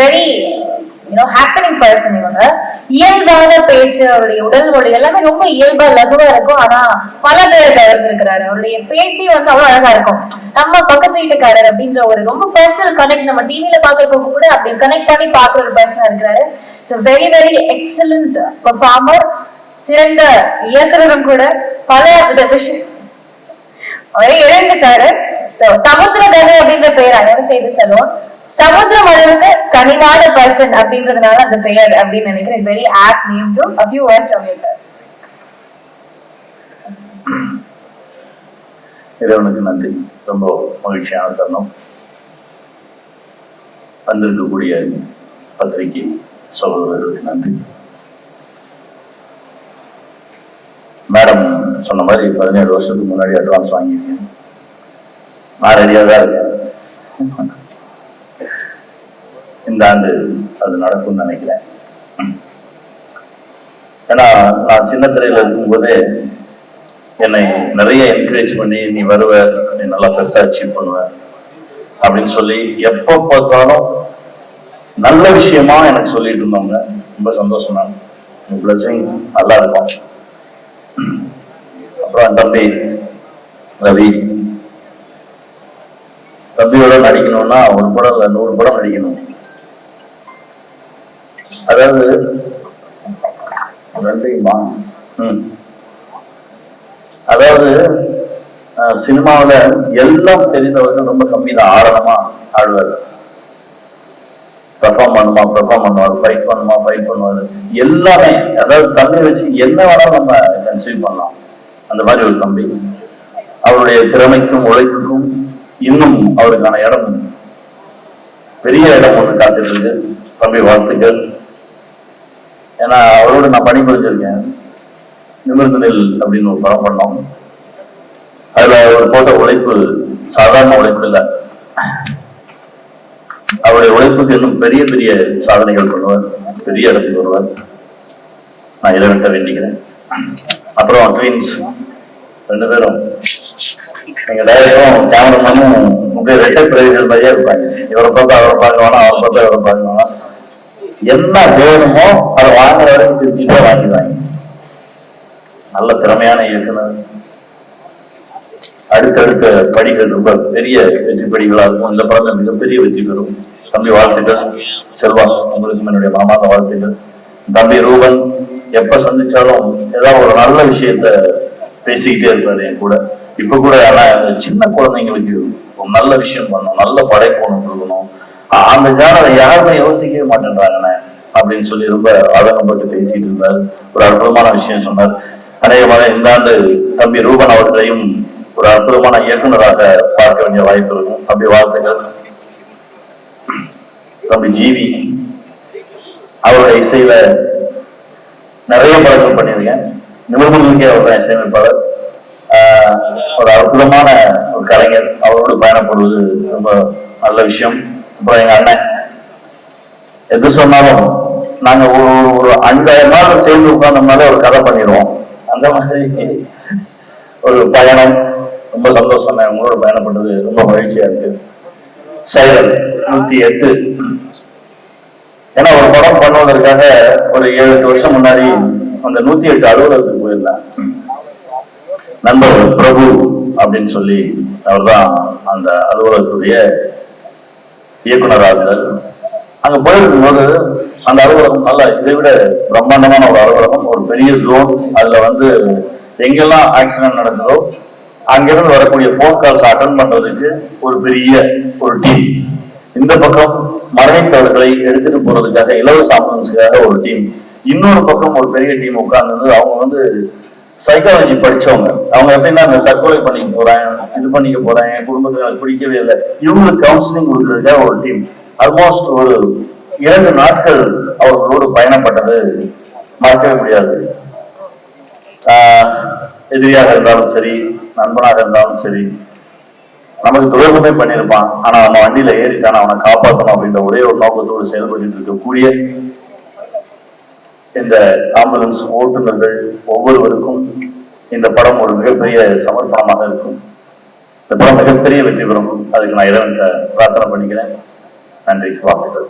Very you know happening person இவங்க. இயல்பான பேச்சு அவருடைய உடல் மொழி எல்லாமே ரொம்ப இயல்பா லகுவா இருக்கும். ஆனா பல பேர் இருக்கிறாரு அவருடைய பேச்சு வந்து அவ்வளவு அழகா இருக்கும். நம்ம பக்கத்து வீட்டுக்காரர் அப்படின்ற ஒரு ரொம்ப பர்சனல் கனெக்ட் நம்ம டிவில பாக்குறப்ப கூட அப்படி கனெக்ட் பண்ணி பாக்குற ஒரு பர்சனா இருக்கிறாரு. So very very excellent performer சிறந்த இயக்குனரும் கூட. பல விஷயம். அவரே இழந்துட்டாரு. சோ சமுத்திர கதை அப்படின்ற பெயர் அதாவது செய்து செல்வோம் சமுத்திரம் அளவுக்கு கனிவான பர்சன் அப்படின்றதுனால அந்த பெயர் அப்படின்னு நினைக்கிறேன். Very apt name to a few words of இறைவனுக்கு நன்றி. ரொம்ப மகிழ்ச்சியான தருணம். வந்திருக்கக்கூடிய பத்திரிகை சகோதரர்களுக்கு நன்றி. மேடம் சொன்ன மாதிரி பதினேழு வருஷத்துக்கு முன்னாடி அட்வான்ஸ் வாங்கியிருக்கேன். நான் ரெடியாக தான் இருக்கேன் இந்த ஆண்டு அது நடக்கும்னு நினைக்கிறேன். ஏன்னா நான் சின்ன திரையில இருக்கும்போதே என்னை நிறைய என்கரேஜ் பண்ணி நீ வருவ நீ நல்லா பெருசா அச்சீவ் பண்ணுவ. அப்படின்னு சொல்லி எப்போ பார்த்தாலும் நல்ல விஷயமா எனக்கு சொல்லிட்டு இருந்தாங்க ரொம்ப சந்தோஷம் தான் பிளஸிங்ஸ் நல்லா இருக்கும். அப்புறம் தம்பி ரவி நடிக்கணும்னா ஒரு படம் இல்ல நூறு படம் நடிக்கணும். அதாவது ரெண்டையுமா ம். அதாவது சினிமாவில் எல்லாம் தெரிந்தவர்கள் ரொம்ப கம்மி தான் ஆடணுமா? ஆடுவார். பெர்ஃபார்ம் பண்ணுமா? பெர்ஃபார்ம் பண்ணுவார். ஃபைட் பண்ணுமா? ஃபைட் பண்ணுவார். எல்லாமே அதாவது தம்பி வச்சு என்ன வேணாலும் நம்ம கன்சியூம் பண்ணலாம். அந்த மாதிரி ஒரு தம்பி. அவருடைய திறமைக்கும் உழைப்புக்கும் இன்னும் அவருக்கான இடம் பெரிய இடம் ஒன்று காத்திருக்கு தம்பி வாழ்த்துக்கள். ஏன்னா அவரோட நான் பணி புரிஞ்சிருக்கேன் நிமிர்ந்தனில் அப்படின்னு ஒரு படம் பண்ணோம். அதுல அவர் போட்ட உழைப்பு சாதாரண உழைப்பு இல்லை. அவருடைய உழைப்புக்கு இன்னும் பெரிய பெரிய சாதனைகள் பண்ணுவார். பெரிய இடத்துக்கு வருவார். நான் இறைவன்ட்ட வேண்டிக்கிறேன். அப்புறம் ட்வீன்ஸ் ரெண்டு பேரும். நீங்க டைரக்டரும் கேமராமேனும் அப்படியே ரெட்டை பிரதிகள் மாதிரியே இருப்பாங்க. இவரை பார்த்தா அவரை பார்க்க வேணாம் அவரை பார்த்தா இவரை பார்க்க வேணாம் என்ன வேணுமோ அதை வாங்குற வரைக்கும் சிரிச்சுட்டே வாங்கிடுவாங்க. நல்ல திறமையான இயக்குனர். அடுத்தடுத்த படிகள் ரொம்ப பெரிய வெற்றி படிகளா இருக்கும். இந்த படத்துல மிகப்பெரிய வெற்றி பெறும். தம்பி வாழ்த்துக்கள். செல்வா உங்களுக்கும் என்னுடைய மாமாத வாழ்த்துக்கள். தம்பி ரூபன் எப்ப சந்திச்சாலும் ஏதாவது ஒரு நல்ல விஷயத்த பேசிக்கிட்டே இருப்பாரு என் கூட. இப்ப கூட ஆனா சின்ன குழந்தைங்களுக்கு ஒரு நல்ல விஷயம் பண்ணணும் நல்ல படைப்பு ஒண்ணு கொடுக்கணும். அந்த ஜானரை யாருமே யோசிக்கவே மாட்டேன்றாங்கண்ணே அப்படின்னு சொல்லி ரொம்ப அழகப்பட்டு பேசிட்டு இருந்தார். ஒரு அற்புதமான விஷயம் சொன்னார். அநேகமாக இந்த ஆண்டு தம்பி ரூபன் அவர்களையும் ஒரு அற்புதமான இயக்குனராக பார்க்க வேண்டிய வாய்ப்பு இருக்கும். தம்பி வாழ்த்துக்கள். தம்பி ஜீவி அவருடைய இசையில நிறைய படங்கள் பண்ணியிருக்கேன். நிபுணர்களுக்கே அவர் தான் இசையமைப்பாளர். ஒரு அற்புதமான ஒரு கலைஞர். அவரோடு பயணப்படுவது ரொம்ப நல்ல விஷயம். அப்புறம் எங்க அண்ணன் எது சொன்னாலும் நாங்க ஒரு ஒரு அஞ்சாயிரம் நாள் சேர்ந்து உட்கார்ந்தோம்னாலே ஒரு கதை பண்ணிடுவோம். அந்த மாதிரி ஒரு பயணம். ரொம்ப சந்தோஷம் உங்களோட பயணப்பட்டது ரொம்ப மகிழ்ச்சியா இருக்கு. சைலன் நூத்தி எட்டு. ஏன்னா ஒரு படம் பண்ணுவதற்காக ஒரு ஏழு எட்டு வருஷம் முன்னாடி அந்த நூத்தி எட்டு அலுவலகத்துக்கு போயிருந்தேன். நண்பர் பிரபு அப்படின்னு சொல்லி அவர்தான் அந்த அலுவலகத்துடைய இயக்குனராக இருந்தார் அங்க போயிருக்கும் போது அந்த அலுவலகம் நல்லா இதை விட பிரம்மாண்டமான ஒரு அலுவலகம் ஒரு பெரிய ஜோன் அதுல வந்து எங்கெல்லாம் ஆக்சிடென்ட் நடக்குதோ அங்கிருந்து வரக்கூடிய போன் கால்ஸ் அட்டன் பண்றதுக்கு ஒரு பெரிய ஒரு டீம் இந்த பக்கம் மரணித்தவர்களை எடுத்துட்டு போறதுக்காக இலவச ஆம்புலன்ஸுக்காக ஒரு டீம் இன்னொரு பக்கம் ஒரு பெரிய டீம் உட்கார்ந்து அவங்க வந்து சைக்காலஜி படிச்சவங்க. அவங்க எப்படின்னா அந்த தற்கொலை பண்ணிக்க போறேன் இது பண்ணிக்க போறேன் என் குடும்பத்துக்கு பிடிக்கவே இல்லை. இவங்களுக்கு கவுன்சிலிங் கொடுக்கறதுக்காக ஒரு டீம் ஆல்மோஸ்ட் ஒரு இரண்டு நாட்கள் அவர்களோடு பயணப்பட்டது. மறக்கவே முடியாது. ஆஹ் எதிரியாக இருந்தாலும் சரி நண்பனாக இருந்தாலும் சரி நமக்கு துரோகமே பண்ணியிருப்பான். ஆனா நம்ம வண்டியில ஏறிட்டான் அவனை காப்பாற்றணும் அப்படின்ற ஒரே ஒரு நோக்கத்தோடு செயல்பட்டு இருக்கக்கூடிய இந்த ஆம்புலன்ஸ் ஓட்டுநர்கள் ஒவ்வொருவருக்கும் இந்த படம் ஒரு மிகப்பெரிய சமர்ப்பணமாக இருக்கும். இந்த படம் மிகப்பெரிய வெற்றி பெறும். அதுக்கு நான் இறைவன் பிரார்த்தனை பண்ணிக்கிறேன். நன்றி வாழ்த்துக்கள்.